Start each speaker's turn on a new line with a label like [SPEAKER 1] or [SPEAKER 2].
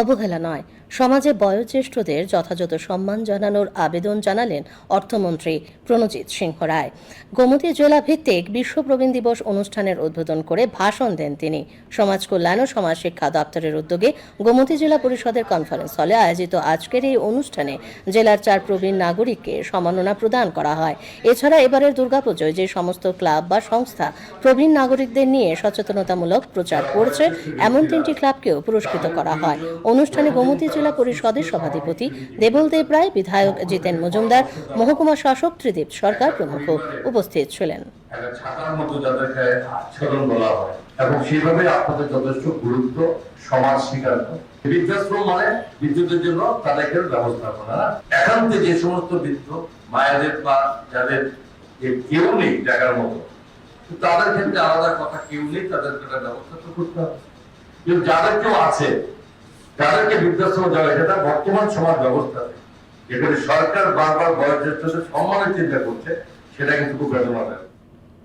[SPEAKER 1] অবহেলা নয়। সমাজে বয়োজ্যেষ্ঠদের যথাযথ সম্মান জানানোর আবেদন জানালেন অর্থমন্ত্রী প্রণজিৎ সিংহ রায়। গোমতী জেলা ভিত্তিক বিশ্ব প্রবীণ দিবস অনুষ্ঠানের উদ্বোধন করে ভাষণ দেন তিনি। সমাজ কল্যাণ ও সমাজ শিক্ষা দপ্তরের উদ্যোগে গোমতী জেলা পরিষদের কনফারেন্স হলে আয়োজিত আজকের এই অনুষ্ঠানে জেলার চার প্রবীণ নাগরিককে সম্মাননা প্রদান করা হয়। এছাড়া এবারের দুর্গাপুজোয় যে সমস্ত ক্লাব বা সংস্থা প্রবীণ নাগরিকদের নিয়ে সচেতনতামূলক প্রচার করছে, এমন তিনটি ক্লাবকেও পুরস্কৃত করা হয়। অনুষ্ঠানে গোমতী জেলা পরিষদের সভাধিপতি দেবল দেব রায়, বিধায়ক জিতেন মজুমদার, মহকুমা শাসক ত্রিদীপ সরকার প্রমুখ উপস্থিত ছিলেন।
[SPEAKER 2] এবং সেইভাবে আপনাদের যথেষ্ট গুরুত্ব, সমাজ মানে বিদ্যুতের জন্য তাদেরকে ব্যবস্থাপনা যে সমস্ত বৃদ্ধ বা যাদের কেউ নেই টাকার মতো, তাদের ক্ষেত্রে আলাদা কথা কেউ নেই একটা ব্যবস্থা তো করতে হবে। কিন্তু যাদের কেউ আছে তাদেরকে বৃদ্ধাশ্রম দেওয়া সেটা বর্তমান সমাজ ব্যবস্থা। যেখানে সরকার বারবার বয়োজ্যেষ্ঠদের সম্মানের চিন্তা করছে, সেটা কিন্তু খুব বেদনাদায়ক।